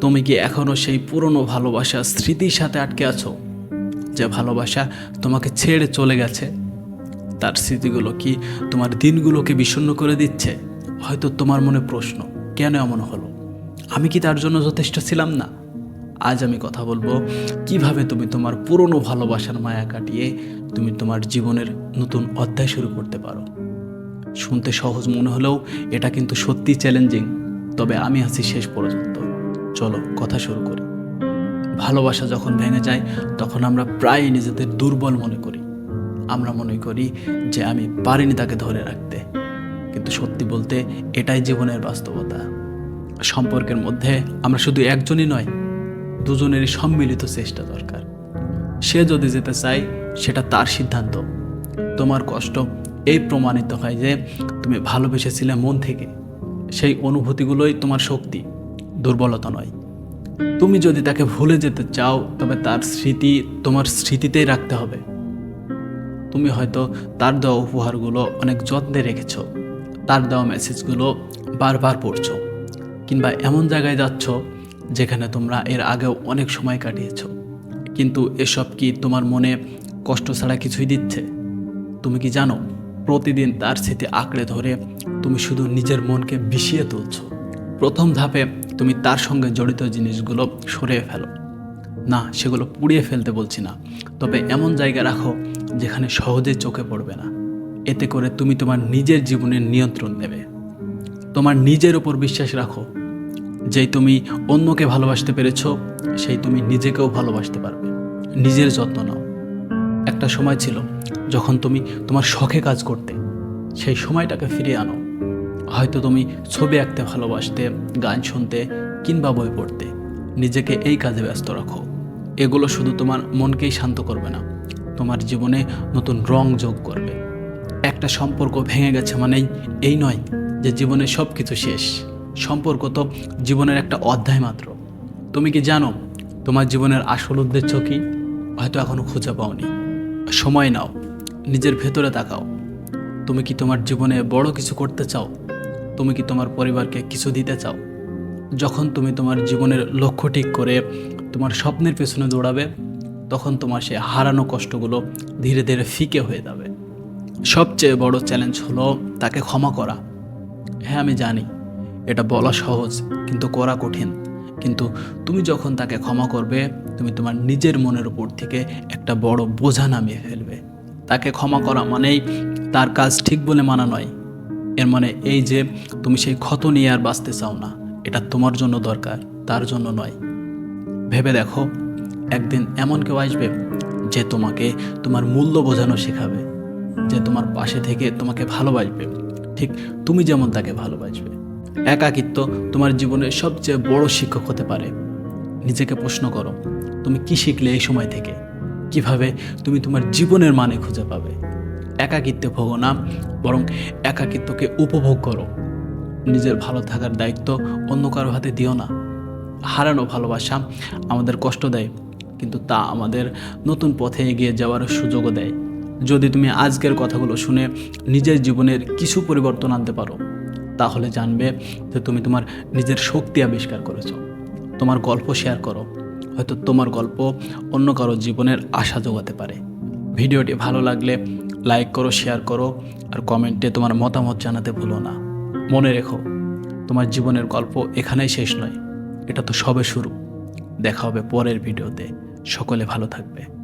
তুমি কি এখনও সেই পুরনো ভালোবাসা স্মৃতির সাথে আটকে আছো? যে ভালোবাসা তোমাকে ছেড়ে চলে গেছে। তার স্মৃতিগুলো কি তোমার দিনগুলোকে বিষণ্ণ করে দিচ্ছে? হয়তো তোমার মনে প্রশ্ন, কেন এমন হলো? আমি কি তার জন্য যথেষ্ট ছিলাম না? আজ আমি কথা বলব, কীভাবে তুমি তোমার পুরনো ভালোবাসার মায়া কাটিয়ে তুমি তোমার জীবনের নতুন অধ্যায় শুরু করতে পারো? শুনতে সহজ মনে হলেও এটা কিন্তু সত্যি চ্যালেঞ্জিং তবে আমি আছি শেষ পর্যন্ত। চলো, কথা শুরু করি। ভালোবাসা যখন ভেঙে যায়, তখন আমরা প্রায় নিজেদের দুর্বল মনে করি। আমরা মনে করি যে আমি পারিনি তাকে ধরে রাখতে। কিন্তু সত্যি বলতে, এটাই জীবনের বাস্তবতা। সম্পর্কের মধ্যে আমরা শুধু একজনই নয়, দুজনেরই সম্মিলিত চেষ্টা দরকার। সে যদি যেতে চায়, সেটা তার সিদ্ধান্ত। তোমার কষ্ট এই প্রমাণিত হয় যে, তুমি ভালোবেসেছিলে মন থেকে। সেই অনুভূতিগুলোই তোমার শক্তি। দুর্বলতা নয়। তুমি যদি তাকে ভুলে যেতে চাও, তবে তার স্মৃতি তোমার স্মৃতিতেই রাখতে হবে। তুমি হয়তো তার দেওয়া উপহারগুলো অনেক যত্নে রেখেছ। তার দেওয়া মেসেজগুলো বারবার পড়ছো কিংবা এমন জায়গায় যাচ্ছ যেখানে তোমরা এর আগেও অনেক সময় কাটিয়েছো। কিন্তু এসব কি তোমার মনে কষ্ট ছাড়া কিছুই দিচ্ছে? তুমি কি জানো, প্রতিদিন তার স্মৃতি আঁকড়ে ধরে তুমি শুধু নিজের মনকে বিষিয়ে তুলছো। প্রথম ধাপে তুমি তার সঙ্গে জড়িত জিনিসগুলো সরিয়ে ফেলো। না, সেগুলো পুড়িয়ে ফেলতে বলছি না। তবে এমন জায়গা রাখো যেখানে সহজে চোখে পড়বে না। এতে করে তুমি তোমার নিজের জীবনের নিয়ন্ত্রণ নেবে। তোমার নিজের ওপর বিশ্বাস রাখো। যেই তুমি অন্যকে ভালোবাসতে পেরেছ, সেই তুমি নিজেকেও ভালোবাসতে পারবে। নিজের যত্ন নাও। একটা সময় ছিল যখন তুমি তোমার শখে কাজ করতে, সেই সময়টাকে ফিরিয়ে আনো। হয়তো তুমি ছবি আঁকতে ভালোবাসতে, গান শুনতে কিংবা বই পড়তে। নিজেকে এই কাজে ব্যস্ত রাখো। এগুলো শুধু তোমার মনকেই শান্ত করবে না, তোমার জীবনে নতুন রং যোগ করবে। একটা সম্পর্ক ভেঙে গেছে মানেই এই নয় যে জীবনে সব কিছু শেষ। সম্পর্ক তো জীবনের একটা অধ্যায় মাত্র। তুমি কি জানো তোমার জীবনের আসল উদ্দেশ্য কি? হয়তো এখনও খুঁজে পাওনি। সময় নাও, নিজের ভেতরে তাকাও। তুমি কি তোমার জীবনে বড় কিছু করতে চাও? তুমি কি তোমার পরিবারকে কিছু দিতে চাও? যখন তুমি তোমার জীবনের লক্ষ্য ঠিক করে তোমার স্বপ্নের পেছনে দৌড়াবে, তখন তোমার সে হারানো কষ্টগুলো ধীরে ধীরে ফিকে হয়ে যাবে। সবচেয়ে বড় চ্যালেঞ্জ হলো তাকে ক্ষমা করা। হ্যাঁ আমি জানি এটা বলা সহজ, কিন্তু করা কঠিন। কিন্তু তুমি যখন তাকে ক্ষমা করবে, তুমি তোমার নিজের মনের উপর থেকে একটা বড় বোঝা নামিয়ে ফেলবে। তাকে ক্ষমা করা মানেই তার কাজ ঠিক বলে মানা নয় এর মানে এই যে তুমি সেই ক্ষত নিয়ে আর বাঁচতে চাও না, এটা তোমার জন্য দরকার, তার জন্য নয়। ভেবে দেখো, একদিন এমন কেউ আসবে যে তোমাকে তোমার মূল্য বোঝানো শেখাবে, যে তোমার পাশে থেকে তোমাকে ভালোবাসবে। ঠিক তুমি যেমন তাকে ভালোবাসবে। একাকিত্ব তোমার জীবনের সবচেয়ে বড় শিক্ষক হতে পারে। নিজেকে প্রশ্ন করো, তুমি কি শিখলে এই সময় থেকে? কীভাবে তুমি তোমার জীবনের মানে খুঁজে পাবে? একাকিত্বে ভোগো না, বরং একাকিত্বকে উপভোগ করো। নিজের ভালো থাকার দায়িত্ব অন্য কারও হাতে দিও না। হারানো ভালোবাসা আমাদের কষ্ট দেয়, কিন্তু তা আমাদের নতুন পথে এগিয়ে যাওয়ার সুযোগও দেয়। যদি তুমি আজকের কথাগুলো শুনে নিজের জীবনের কিছু পরিবর্তন আনতে পারো, তাহলে জানবে যে তুমি তোমার নিজের শক্তি আবিষ্কার করেছ। তোমার গল্প শেয়ার করো, হয়তো তোমার গল্প অন্য কারও জীবনের আশা জোগাতে পারে। ভিডিওটি ভালো লাগলে লাইক করো, শেয়ার করো, আর কমেন্টে তোমার মতামত জানাতে ভুলো না। মনে রেখো, তোমার জীবনের গল্প এখানেই শেষ নয়, এটা তো সবে শুরু। দেখা হবে পরের ভিডিওতে। সকলে ভালো থাকবে।